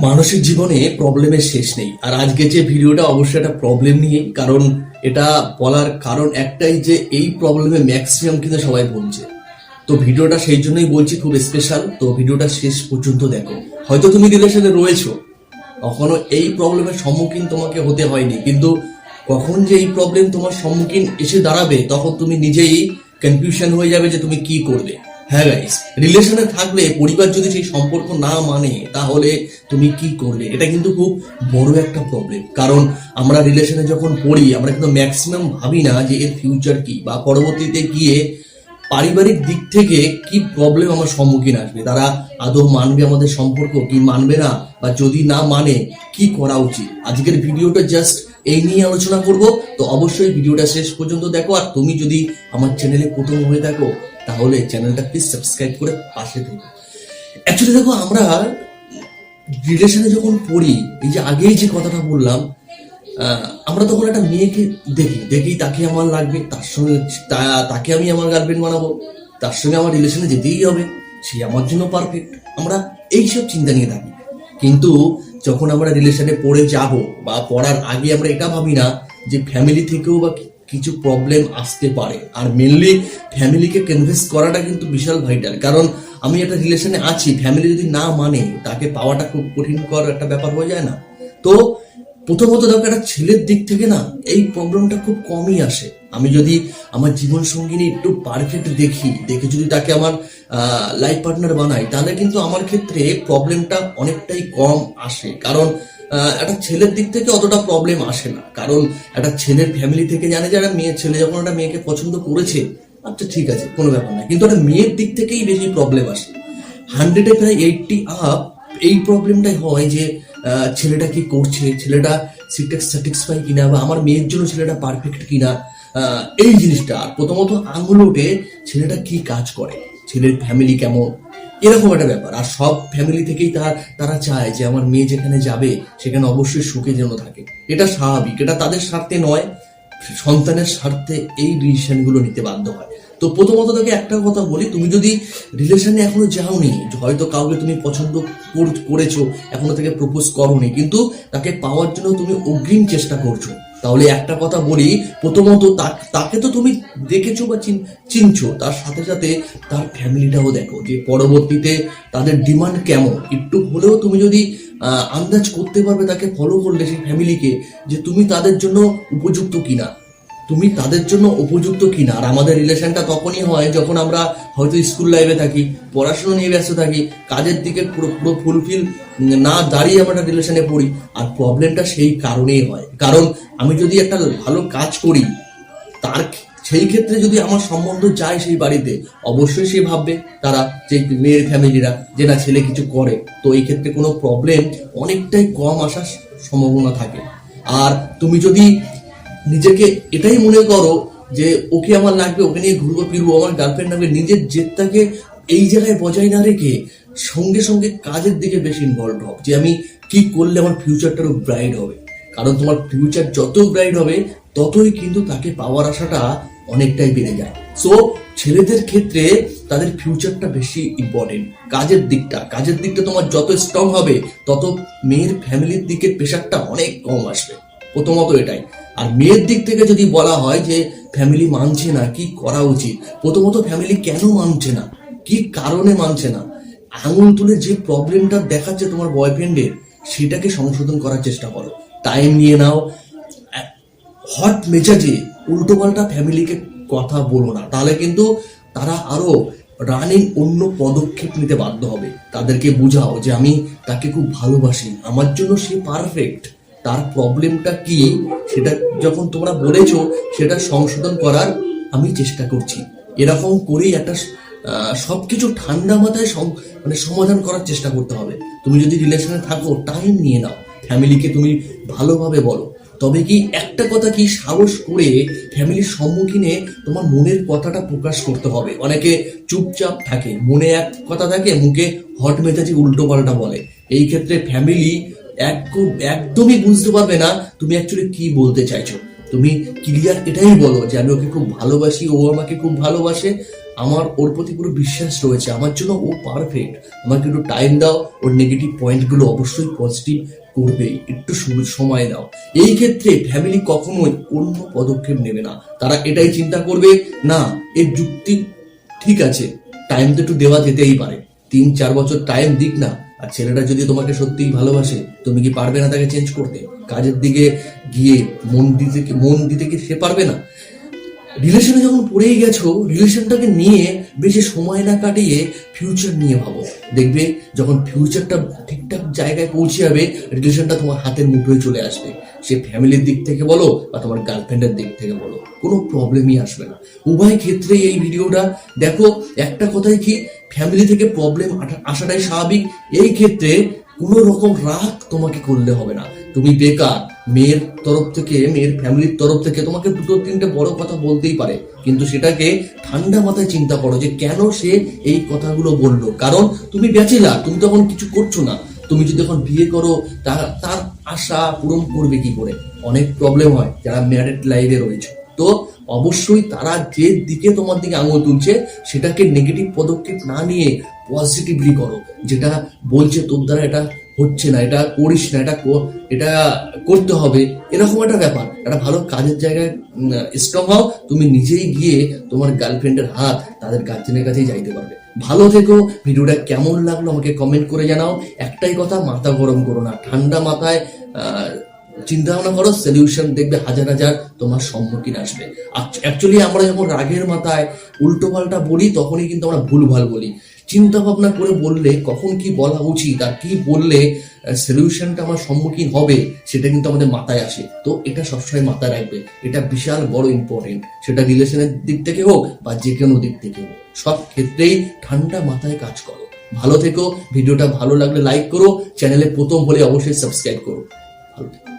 মানুষের জীবনে প্রবলেমের শেষ নেই। আর আজকে যে ভিডিওটা, অবশ্যই একটা প্রবলেম নিয়ে, কারণ এটা বলার কারণ একটাই যে এই প্রবলেমে ম্যাক্সিমাম কিন্তু সবাই বলছে। তো ভিডিওটা সেই জন্যই বলছি, খুব স্পেশাল তো ভিডিওটা শেষ পর্যন্ত দেখো। হয়তো তুমি রিলেশনে রয়েছো। কখনো এই প্রবলেমের সম্মুখীন তোমাকে হতে হয়নি। কিন্তু কখন যে এই প্রবলেম তোমার সম্মুখীন এসে দাঁড়াবে, তখন তুমি নিজেই কনফিউশন হয়ে যাবে যে তুমি কি করবে। হ্যাঁ গাইস রিলেশনে থাকলে পরিবার যদি সেই সম্পর্ক না মানে তাহলে তুমি কি করলে এটা কিন্তু খুব বড় একটা প্রবলেম কারণ আমরা রিলেশনে যখন পড়ি, আমরা কিন্তু ম্যাক্সিমাম ভাবি না যে এর ফিউচার কি বা পরবর্তীতে গিয়ে পারিবারিক দিক থেকে কি প্রবলেম আমার সম্মুখীন আসবে? তারা আদৌ মানবে আমাদের সম্পর্ক কি মানবে না? বা যদি না মানে কি করা উচিত? আজকের ভিডিওটা জাস্ট এই নিয়ে আলোচনা করব। তো অবশ্যই ভিডিওটা শেষ পর্যন্ত দেখো। আর তুমি যদি আমার চ্যানেলে প্রথম হয়ে থাকো তাহলে চ্যানেলটা প্লিজ সাবস্ক্রাইব করে পাশে থেকো। অ্যাকচুয়ালি দেখো, আমরা রিলেশনে যখন পড়ি, এই যে আগেই যে কথাটা বললাম আমরা তখন একটা মেয়েকে দেখি দেখি তাকে আমার লাগবে, তার সঙ্গে তাকে আমি আমার গার্লফ্রেন্ড বানাবো, তার সঙ্গে আমার রিলেশনে যেতেই হবে, সে আমার জন্য পারফেক্ট আমরা এইসব চিন্তা নিয়ে থাকি। কিন্তু যখন আমরা রিলেশনে পড়ে যাব বা পড়ার আগে আমরা এটা ভাবি না যে ফ্যামিলি থেকেও বা কিছু প্রবলেম আসতে পারে। আর মেনলি ফ্যামিলিকে কনভিন্স করাটা কিন্তু বিশাল ভাইটাল কারণ আমি একটা রিলেশনে আছি ফ্যামিলি যদি না মানে তাকে পাওয়াটা খুব কঠিন কর একটা ব্যাপার হয়ে যায় না। তো প্রথমত দেখো, একটা ছেলের দিক থেকে না, এই প্রবলেমটা খুব কমই আসে। আমি যদি আমার জীবন সঙ্গিনী একটু পারফেক্ট দেখি, দেখে যদি তাকে আমার লাইফ পার্টনার বানাই, তাহলে কিন্তু আমার ক্ষেত্রে প্রবলেমটা অনেকটাই কম আসে। কারণ একটা ছেলের দিক থেকে অতটা প্রবলেম আসে না। কারণ একটা ছেলের ফ্যামিলি থেকে জানে যারা মেয়ে, ছেলে যখন একটা মেয়েকে পছন্দ করেছে আচ্ছা ঠিক আছে, কোনো ব্যাপার না। কিন্তু একটা মেয়ের দিক থেকেই বেশি প্রবলেম আসে। হান্ড্রেডে প্রায় এইটটি আপ এই প্রবলেমটাই হয় যে ছেলেটা কি করছে? ছেলেটা স্যাটিসফাই কিনা বা আমার মেয়ের জন্য ছেলেটা পারফেক্ট কিনা? এই জিনিসটা। আর প্রথমত আঙুল ওঠে ছেলেটা কি কাজ করে? ছেলের ফ্যামিলি কেমন? এরকম একটা ব্যাপার। আর সব ফ্যামিলি থেকেই তার, তারা চায় যে আমার মেয়ে যেখানে যাবে, সেখানে অবশ্যই সুখে যেন থাকে। এটা স্বাভাবিক, এটা তাদের স্বার্থে নয়, সন্তানের স্বার্থে এই ডিসিশনগুলো নিতে বাধ্য হয়। তো প্রথমত তোকে একটা কথা বলি, তুমি যদি রিলেশনে এখনও যাওনি, হয়তো কাউকে তুমি পছন্দ করেছ, এখনও তাকে প্রপোজ করোনি, কিন্তু তাকে পাওয়ার জন্য তুমি অগ্রিম চেষ্টা করছ। তাহলে একটা কথা বলি, প্রথমত তাকে তো তুমি দেখেছ বা চিন- চিনছো, তার সাথে সাথে তার ফ্যামিলিটাও দেখো যে পরবর্তীতে তাদের ডিমান্ড কেমন। একটু হলেও তুমি যদি আন্দাজ করতে পারবে তাকে ফলো করলে সেই ফ্যামিলিকে যে তুমি তাদের জন্য উপযুক্ত কিনা। তুমি তাদের জন্য উপযুক্ত কিনা? আর আমাদের রিলেশনটা তখনই হয় যখন আমরা হয়তো স্কুল লাইফে থাকি, পড়াশোনা নিয়ে ব্যস্ত থাকি, কাজের দিকে পুরো পুরো ফুলফিল না দাঁড়িয়ে আমরা রিলেশনে পড়ি, আর প্রবলেমটা সেই কারণেই হয়। কারণ আমি যদি একটা ভালো কাজ করি, তার সেই ক্ষেত্রে যদি আমার সম্বন্ধ যায় সেই বাড়িতে, অবশ্যই সে ভাববে, তারা যে মেয়ের ফ্যামিলিরা যে না ছেলে কিছু করে। তো এই ক্ষেত্রে কোনো প্রবলেম অনেকটাই কম আসার সম্ভাবনা থাকে। আর তুমি যদি নিজেকে এটাই মনে করো যে ওকে আমার লাগবে, ওকে নিয়ে ঘুরবো, ফিরবো, আমার গার্লফ্রেন্ড লাগবে, নিজের জেদটাকে এই জায়গায় বজায় না রেখে সঙ্গে সঙ্গে কাজের দিকে বেশি ইনভলভ হও, যে আমি কি করলে আমার ফিউচারটা আরও ব্রাইট হবে। কারণ তোমার ফিউচার যত ব্রাইট হবে, ততই কিন্তু তাকে পাওয়ার আশাটা অনেকটাই বেড়ে যায়। সো ছেলেদের ক্ষেত্রে তাদের ফিউচারটা বেশি ইম্পর্টেন্ট কাজের দিকটা কাজের দিকটা তোমার যত স্ট্রং হবে, তত মেয়ের ফ্যামিলির দিকে প্রেশারটা অনেক কম আসবে। প্রথমত এটাই। আর মেয়ের দিক থেকে যদি বলা হয় যে ফ্যামিলি মানছে না, কি করা উচিত? প্রথমত ফ্যামিলি কেন মানছে না? কি কারণে মানছে না? আঙুল তুলে যে প্রবলেমটা দেখাচ্ছে তোমার বয়ফ্রেন্ডের সেটাকে সংশোধন করার চেষ্টা করো। টাইম নিয়ে নাও। হট মেজাজে উল্টোপাল্টা ফ্যামিলিকে কথা বলো না। তাহলে কিন্তু তারা আরও রানিং অন্য পদক্ষেপ নিতে বাধ্য হবে। তাদেরকে বুঝাও যে আমি তাকে খুব ভালোবাসি। আমার জন্য সে পারফেক্ট তার প্রবলেমটা কি? সেটা যখন তোমরা বলেছ সেটা সংশোধন করার আমি চেষ্টা করছি। এরকম করেই একটা আহ, সবকিছু ঠান্ডা মাথায় মানে সমাধান করার চেষ্টা করতে হবে। তুমি যদি রিলেশনে থাকো টাইম নিয়ে নাও। ফ্যামিলিকে তুমি ভালোভাবে বলো। তবে কি একটা কথা কি সাহস করে ফ্যামিলির সম্মুখীনে তোমার মনের কথাটা প্রকাশ করতে হবে। অনেকে চুপচাপ থাকে মনে এক কথা থাকে মুখে হট মেজাজি উল্টো পাল্টা বলে। এই ক্ষেত্রে ফ্যামিলি একদমই বুঝতে পারবে না তুমি অ্যাকচুয়ালি কি বলতে চাইছো। তুমি ক্লিয়ার এটাই বলো যে আমি ওকে খুব ভালোবাসি, ও আমাকে খুব ভালোবাসে। আমার, ওর প্রতি পুরো বিশ্বাস রয়েছে, আমার জন্য ও পারফেক্ট আমাকে একটু টাইম দাও, ওর নেগেটিভ পয়েন্টগুলো অবশ্যই পজিটিভ করবে একটু সময় দাও। এই ক্ষেত্রে ফ্যামিলি কখনোই অন্য পদক্ষেপ নেবে না। তারা এটাই চিন্তা করবে, না, এর যুক্তি ঠিক আছে টাইম তো একটু দেওয়া যেতেই পারে। তিন, চার বছর টাইম দিক না আর ছেলেটা যদি তোমাকে সত্যিই ভালোবাসে, তুমি কি পারবে না তাকে চেঞ্জ করতে? কাজের দিকে গিয়ে মন দিতে মন দিতে কি সে পারবে না? রিলেশনে যখন পড়েই গেছো রিলেশনটাকে নিয়ে বেশি সময় না কাটিয়ে ফিউচার নিয়ে ভাবো। দেখবে যখন ফিউচারটা ঠিকঠাক জায়গায় পৌঁছে যাবে রিলেশনটা তোমার হাতের মুঠোয় চলে আসবে। সে ফ্যামিলির দিক থেকে বলো বা তোমার গার্লফ্রেন্ডের দিক থেকে বলো, কোনো প্রবলেমই আসবে না। উভয় ক্ষেত্রেই এই ভিডিওটা দেখো, একটা কথাই কি ফ্যামিলি থেকে প্রবলেম আসাটাই স্বাভাবিক। এই ক্ষেত্রে কোনো রকম রাগ তোমাকে করলে হবে না। তুমি বেকার মেয়ের তরফ থেকে, মেয়ের ফ্যামিলির তরফ থেকে তোমাকে দুটো তিনটে বড় কথা বলতেই পারে। কিন্তু সেটাকে ঠান্ডা মাথায় চিন্তা করো যে কেন সে এই কথাগুলো বলল। কারণ তুমি ব্যাচেলার, তুমি তখন কিছু করছ না। তুমি যদি এখন বিয়ে করো তার তার আশা পূরণ করবে কি করে? অনেক প্রবলেম হয় যারা ম্যারিড লাইফে রয়েছে। তো অবশ্যই তারা যে দিকে তোমার দিকে আঙুল তুলছে, সেটাকে নেগেটিভ পদক্ষেপ না নিয়ে পজিটিভলি করো। যেটা বলছে তোর দ্বারা এটা হচ্ছে না, এটা করিস না, এটা এটা করতে হবে, এরকম একটা ব্যাপার। একটা ভালো কাজের জায়গায় স্ট্রং হও, তুমি নিজেই গিয়ে তোমার গার্লফ্রেন্ডের হাত তাদের গার্জেনের কাছেই যাইতে পারবে। ভালো থেকো, ভিডিওটা কেমন লাগল আমাকে কমেন্ট করে জানাও। একটাই কথা, মাথা গরম করো না, ঠান্ডা মাথায় চিন্তা ভাবনা করো সলিউশন দেখবে হাজার হাজার তোমার সম্মুখীন আসবে। অ্যাকচুয়ালি আমরা যখন রাগের মাথায় উল্টো পাল্টা বলি, তখনই কিন্তু আমরা ভুলভাল বলি। চিন্তা ভাবনা করে বললে কখন কি বলা উচিত আর কি বললে সলিউশনটা আমার সম্মুখীন হবে, সেটা কিন্তু আমাদের মাথায় আসে। তো এটা সবসময় মাথায় রাখবে। এটা বিশাল বড় ইম্পর্টেন্ট সেটা রিলেশনের দিক থেকে হোক বা যে কোনো দিক থেকে হোক। সব ক্ষেত্রেই ঠান্ডা মাথায় কাজ করো। ভালো থেকো। ভিডিওটা ভালো লাগলে লাইক করো। চ্যানেলে প্রথম হলে অবশ্যই সাবস্ক্রাইব করো। ভালো থেকো।